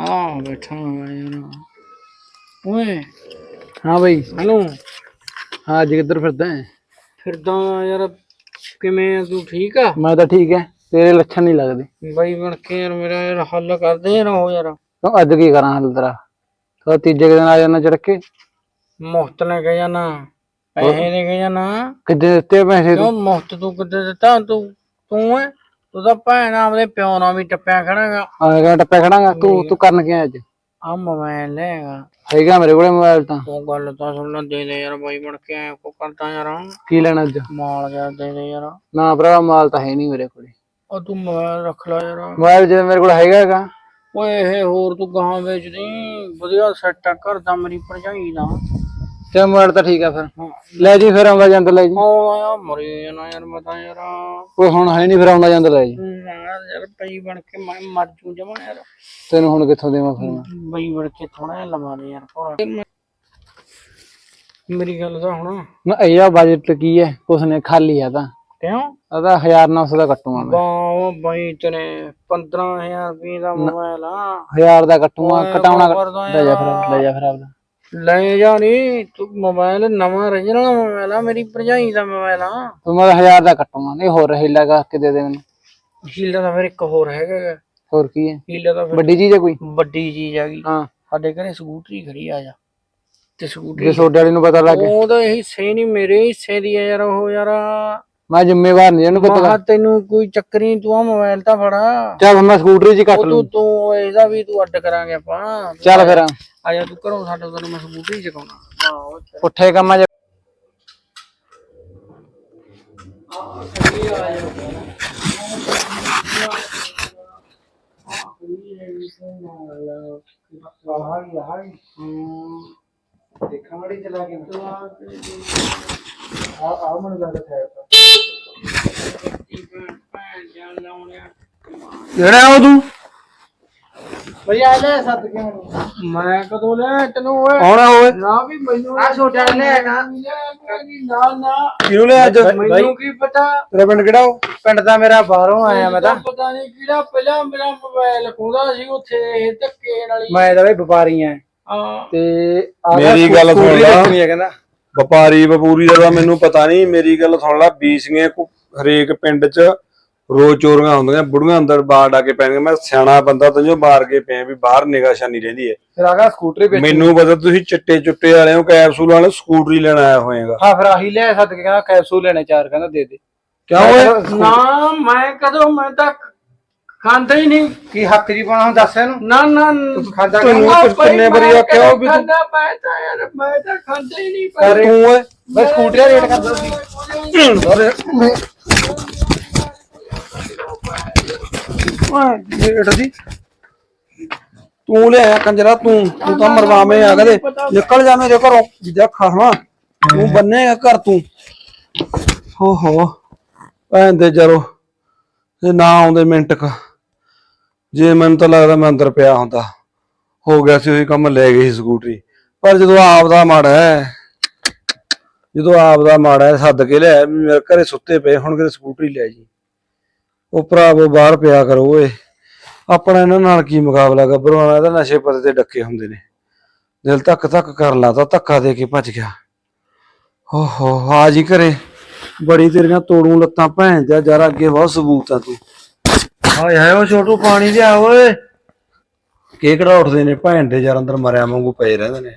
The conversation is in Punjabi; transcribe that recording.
ਹਾਂ ਬੈਠਾ ਹਾਂ ਯਾਰ। ਓਏ। ਹਾਂ ਬਈ। ਹੈਲੋ। ਹਾਂ ਅੱਜ ਕਿੱਧਰ ਫਿਰਦਾ ਹੈ ਫਿਰਦਾ ਯਾਰ ਕਿਵੇਂ ਆ ਤੂੰ ਠੀਕ ਆ? ਮੈਂ ਤਾਂ ਠੀਕ ਹੈ ਤੇਰੇ ਲੱਛਣ ਨਹੀਂ ਲੱਗਦੇ। ਬਾਈ ਬਣ ਕੇ ਯਾਰ ਮੇਰਾ ਯਾਰ ਹੱਲ ਕਰਦੇ ਯਾਰ ਉਹ ਯਾਰ। ਤੂੰ ਅੱਜ ਕੀ ਕਰਾਂ ਹਲ ਤੇਰਾ? ਤੂੰ ਤੀਜੇ ਕੁ ਦਿਨ ਆ ਜਾਣਾ ਚੜਕੇ। ਮੁਫਤ ਨੇ ਕਹਿ ਜਾਣਾ ਪੈਸੇ ਦੇ ਕਹਿ ਜਾਣਾ ਕਿੱਦੇ ਦਿੱਤੇ ਪੈਸੇ ਤੂੰ? ਮੁਫਤ ਤੂੰ ਕਿੱਦੇ ਦਿੱਤਾ? ਤੂੰ ਤੂੰ ਐ? ਤੂੰ ਤਾਂ ਭੈਣ ਆਪਦੇ ਪਿਓ ਨਾਲ ਵੀ ਟੱਪਿਆ ਖੜਾਗਾ। ਆ ਗਿਆ ਟੱਪਿਆ ਖੜਾਂਗਾ? ਤੂੰ ਤੂੰ ਕਰਨ ਆਇਆ ਅੱਜ? ਆ ਮੋਬਾਈਲ ਲੈਗਾ ਹੈਗਾ ਮੇਰੇ ਕੋਲੇ ਮੋਬਾਈਲ ਤਾਂ। ਤੂੰ ਗੱਲ ਤਾਂ ਸੁਣ ਲੈ ਦੇ ਦੇ ਯਾਰ ਬਾਈ ਬਣ ਕੇ ਐ ਕੋ ਕਰਦਾ ਯਾਰ? ਕੀ ਲੈਣਾ ਅੱਜ? ਮਾਲ ਜਾ ਦੇ ਦੇ ਯਾਰ। ਨਾ ਭਰਾ ਮਾਲ ਤਾਂ ਹੈ ਨਹੀਂ ਮੇਰੇ ਕੋਲੇ। ਉਹ ਤੂੰ ਮੋਬਾਈਲ ਰੱਖ ਲੈ ਯਾਰ। ਮੋਬਾਈਲ ਜੇ ਮੇਰੇ ਕੋਲ ਹੈਗਾ ਹੈਗਾ ਓਏ ਇਹ ਹੋਰ ਤੂੰ ਗਾਂ ਵੇਚਦੀ। ਵਧੀਆ ਸੈੱਟ ਆ ਘਰ ਦਾ ਮੇਰੀ ਭਰਜਾਈ ਦਾ। ਤੇ ਤਾਂ ਠੀਕ ਆ ਫਿਰ। ਲੈ ਜੀ ਫਿਰ ਆਉਂਦਾ ਜਾਂਦਾ ਲੈ ਜੀ। ਉਹ ਆ ਮਰੀ ਜਾਣਾ ਯਾਰ ਮੈਂ ਤਾਂ ਯਾਰ। ਕੋਈ ਹੁਣ ਹੈ ਨਹੀਂ ਫਿਰ ਆਉਂਦਾ ਜਾਂਦਾ ਲੈ ਜੀ। ਯਾਰ ਯਾਰ ਬਈ ਬਣ ਕੇ ਮੈਂ ਮਰ ਜੂ ਜਮਾ ਯਾਰ। ਤੈਨੂੰ ਹੁਣ ਕਿੱਥੋਂ ਦੇਵਾਂ ਫੋਨ ਬਈ ਬਣ ਕੇ ਥੋੜਾ ਜਿਹਾ ਲਵਾ ਦੇ ਯਾਰ ਭੋਰਾ। ਮੇਰੀ ਗੱਲ ਤਾਂ ਹੁਣ। ਨਾ ਇਹ ਬਜਟ ਕੀ ਹੈ ਕੁਛ ਨੇ ਖਾਲੀ ਆ ਤਾਂ। ਕਿਉਂ? ਉਹਦਾ 1900 ਦਾ ਕੱਟੂਗਾ ਮੈਂ। ਬਾਹ ਬਈ ਤੇਰੇ 15000 ਰੁਪਏ ਦਾ ਮੋਬਾਈਲ ਆ। 1000 ਦਾ ਓਏ ਕਟਾਉਣਾ ਲੈ ਜਾ ਫਿਰ ਲੈ ਜਾ ਫਿਰ ਆਪਦਾ। ਲੈ ਜਾ ਨੀ ਤੂੰ ਮੋਬਾਈਲ ਨਵਾਂ original ਮੋਬਾਈਲ ਆ ਮੇਰੀ ਭਰਜਾਈ ਦਾ ਮੋਬਾਈਲ ਆ। ਤੂੰ ਮੈਂ 1000 ਦਾ ਕੱਟੂਗਾ ਨਹੀਂ ਹੋਰ ਹੀਲਾ ਕਰਕੇ ਦੇ ਦੇ ਮੈਨੂੰ। ਹੀਲਾ ਦਾ ਫਿਰ ਇੱਕ ਹੋਰ ਹੈਗਾ ਗਾ। ਹੋਰ ਕੀ ਹੈ? ਹੀਲਾ ਦਾ ਫਿਰ ਵੱਡੀ ਚੀਜ਼ ਹੈ ਕੋਈ? ਵੱਡੀ ਚੀਜ਼ ਗਈ। ਹਾਂ। ਸਾਡੇ ਘਰੇ ਸਕੂਟਰੀ ਖੜੀ ਆ ਜਾ। ਤੇ ਜੇ ਸਕੂਟਰੀ ਸੋਡੇ ਵਾਲੀ ਨੂੰ ਪਤਾ ਲੱਗ ਗਿਆ। ਉਹ ਤਾਂ ਹਿੱਸੇ ਨਹੀਂ ਮੇਰੇ ਹਿੱਸੇ ਦੀ ਆ ਯਾਰ ਉਹ ਯਾਰ। ਮੈਂ ਜ਼ਿੰਮੇਵਾਰ ਨਹੀਂ ਇਹਨੂੰ ਪਤਾ ਮਹਾ ਤੈਨੂੰ ਕੋਈ ਚੱਕਰ ਨਹੀਂ ਤੂੰ ਆ ਮੋਬਾਈਲ ਤਾਂ ਫੜਾ। ਚੱਲ ਮੈਂ ਸਕੂਟਰੀ 'ਚ ਹੀ ਕੱਟ ਉਹ ਲੂੰ ਤੂੰ ਤੂੰ ਇਹਦਾ ਵੀ ਤੂੰ ਅੱਡ ਕਰਾਂਗੇ ਆਪਾਂ। ਚੱਲ ਫਿਰ। ਆ ਜਾ ਤੂੰ ਘਰੋਂ ਸਾਡੇ ਤੈਨੂੰ ਮੈਂ ਸਕੂਟਰੀ ਚਕਾਉਣਾ ਹਾਂ ਉਹ ਚੱਲ। ਪੁੱਠੇ ਕੰਮਾਂ 'ਚ ਦੇਖਾਂ ਮੜੀ ਚਲਾ ਕੇ ਆ ਆ ਮੈਨੂੰ ਲੱਗਦਾ ਹੈ ਕਿਹੜਾ ਉਹ ਤੂੰ ਭਈ ਆ ਲੈ ਸੱਤ ਕੇ ਮੈਨੂੰ ਮੈਂ ਕਦੋਂ ਲੈ ਤੈਨੂੰ ਓਏ? ਆਉਣਾ ਹੋਵੇ। ਨਾ ਵੀ ਮੈਨੂੰ ਆ ਛੋਟਾ ਲੈਗਾ ਨਾ। ਨਾ ਕਿਉਂ ਲੈ ਅੱਜ? ਮੈਨੂੰ ਕੀ ਪਤਾ? ਤੇਰਾ ਪਿੰਡ ਕਿਹੜਾ ਉਹ? ਪਿੰਡ ਦਾ ਮੇਰਾ ਬਾਹਰੋਂ ਆਇਆ ਮੈਂ ਤਾਂ। ਪਤਾ ਨਹੀਂ ਕਿਹੜਾ ਪਹਿਲਾਂ ਮੇਰਾ ਮੋਬਾਈਲ ਖੋਦਾ ਸੀ ਉੱਥੇ ਇਹ ਧੱਕੇ ਨਾਲ ਹੀ। ਮੈਂ ਤਾਂ ਬਈ ਵਪਾਰੀ ਆ। ਹਾਂ। ਤੇ ਆ ਮੇਰੀ ਗੱਲ ਸੁਣ ਲਾ। ਹੈ ਕਹਿੰਦਾ। ਵਪਾਰੀ ਵਪੂਰੀ ਦਾ ਮੈਨੂੰ ਪਤਾ ਨਹੀਂ ਮੇਰੀ ਗੱਲ ਸੁਣ ਲੈ ਬੀਸੀਆਂ ਹਰੇਕ ਪਿੰਡ 'ਚ ਰੋਜ਼ ਚੋਰੀਆਂ ਹੁੰਦੀਆਂ ਬੁੜੀਆਂ ਅੰਦਰ ਬਾੜ ਡਾ ਕੇ ਪੈਣਗੇ ਮੈਂ ਸਿਆਣਾ ਬੰਦਾ ਤਾਂ ਜੋ ਮਾਰ ਕੇ ਪਿਆ ਵੀ ਬਾਹਰ ਨਿਗਾਹ ਸ਼ਾਨੀ ਰਹਿੰਦੀ ਹੈ। ਫਿਰ ਆਗਾ ਸਕੂਟਰੀ ਵੇਚ। ਮੈਨੂੰ ਪਤਾ ਤੁਸੀਂ ਚਿੱਟੇ ਚੁੱਟੇ ਵਾਲੇ ਹੋ ਕੈਪਸੂਲ ਵਾਲੇ ਸਕੂਟਰੀ ਲੈਣ ਆਇਆ ਹੋਏਗਾ। ਹਾਂ ਫਿਰ ਆਹੀ ਲੈ ਸੱਤ ਕੇ ਕਹਿੰਦਾ ਕੈਪਸੂਲ ਲੈਣੇ ਚਾਰ ਕਹਿੰਦਾ ਦੇ ਦੇ। ਕਿਉਂ ਓਏ? ਨਾ ਮੈਂ ਕਦੋਂ ਮੈਂ ਤਾਂ ਖਾਂਦਾ ਹੀ ਨਹੀਂ। ਕੀ ਹੱਥ ਜੀ ਪਾਉਣਾ ਹੁਣ ਦੱਸ ਇਹਨੂੰ? ਨਾ ਨਾ ਤੂੰ ਖਾਂਦਾ ਤੈਨੂੰ ਉਹ ਕੁਛ ਕਿੰਨੇ ਵਾਰੀ ਆਖਿਆ ਉਹ ਵੀ ਤੂੰ ਖਾਂਦਾ ਮੈਂ ਤਾਂ ਯਾਰ ਮੈਂ ਤਾਂ ਖਾਂਦਾ ਹੀ ਨਹੀਂ ਪਰ ਤੂੰ ਓਏ। ਬਈ ਸਕੂਟਰੀ ਦਾ ਰੇਟ ਕਰਦਾ ਸੀ। ਅਰੇ ਰੇਟ ਦੀ ਤੂੰ ਲਿਆ ਕੰਜਰਾ, ਤੂੰ ਤੂੰ ਤਾਂ ਮਰਵਾਵੇਂ ਆ ਕਦੇ। ਨਿਕਲ ਜਾ ਮੇਰੇ ਘਰੋਂ, ਜਿੱਦਾਂ ਖਾਵਾਂ। ਤੂੰ ਬੰਨੇਗਾ ਘਰ ਤੂੰ। ਹੋ ਹੋ ਭੈਣ ਦੇ ਜਰੋ, ਜੇ ਨਾ ਆਉਂਦੇ ਮਿੰਟ ਕ, ਜੇ ਮੈਨੂੰ ਤਾਂ ਲੱਗਦਾ ਮੈਂ ਅੰਦਰ ਪਿਆ ਹੁੰਦਾ। ਹੋ ਗਿਆ ਸੀ ਉਹੀ ਕੰਮ, ਲੈ ਗਈ ਸੀ ਸਕੂਟਰੀ। ਪਰ ਜਦੋਂ ਆਪ ਦਾ ਮਾੜਾ ਹੈ ਜਦੋਂ ਆਪ ਦਾ ਮਾੜਾ ਹੈ ਸੱਦ ਕੇ ਲਿਆ ਵੀ ਮੇਰੇ ਘਰੇ ਸੁੱਤੇ ਪਏ ਹੁਣ ਕਿਤੇ ਸਕੂਟਰੀ ਲੈ ਜੀ ਉਹ ਭਰਾਵੋ ਬਾਹਰ ਪਿਆ ਕਰੋ ਓਏ। ਆਪਣਾ ਇਹਨਾਂ ਨਾਲ ਕੀ ਮੁਕਾਬਲਾ ਗੱਭਰੂ ਵਾਲਾ, ਇਹਦਾ ਨਸ਼ੇ ਪਤੇ ਤੇ ਡੱਕੇ ਹੁੰਦੇ ਨੇ। ਦਿਲ ਧੱਕ ਧੱਕ ਕਰ ਲਾਤਾ, ਧੱਕਾ ਦੇ ਕੇ ਭੱਜ ਗਿਆ। ਹੋ ਹੋ, ਆ ਜੀ ਘਰੇ। ਬੜੀ ਤੇਰੀਆਂ ਤੋੜੂ ਲੱਤਾਂ ਭੈਣ ਜਾ ਜਰਾ ਅੱਗੇ ਬਹੁਤ ਸਬੂਤ ਆ ਤੂੰ। ਹਾਏ ਹਾਏ ਉਹ ਛੋਟੂ, ਪਾਣੀ ਲਿਆ ਓਏ। ਕੇ ਕਿਹੜਾ ਉੱਠਦੇ ਨੇ, ਭੈਣ ਦੇ ਯਾਰ ਅੰਦਰ ਮਰਿਆ ਵਾਂਗੂ ਪਏ ਰਹਿੰਦੇ ਨੇ।